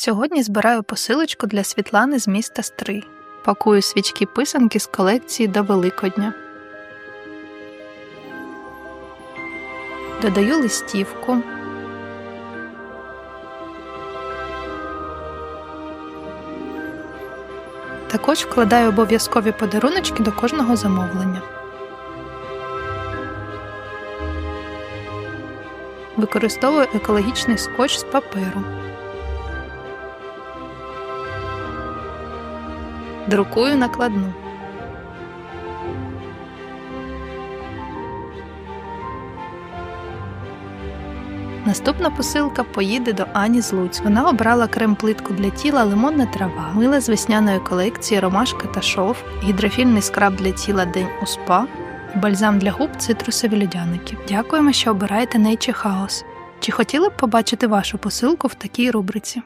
Сьогодні збираю посилочку для Світлани з міста Стрий. Пакую свічки писанки з колекції до Великодня. Додаю листівку. Також вкладаю обов'язкові подаруночки до кожного замовлення. Використовую екологічний скотч з паперу. Друкую накладну. Наступна посилка поїде до Ані з Луць. Вона обрала крем-плитку для тіла лимонна трава, мила з весняної колекції ромашка та шов, гідрофільний скраб для тіла День у спа бальзам для губ цитрусові льодяники. Дякуємо, що обираєте Nature House. Чи хотіли б побачити вашу посилку в такій рубриці?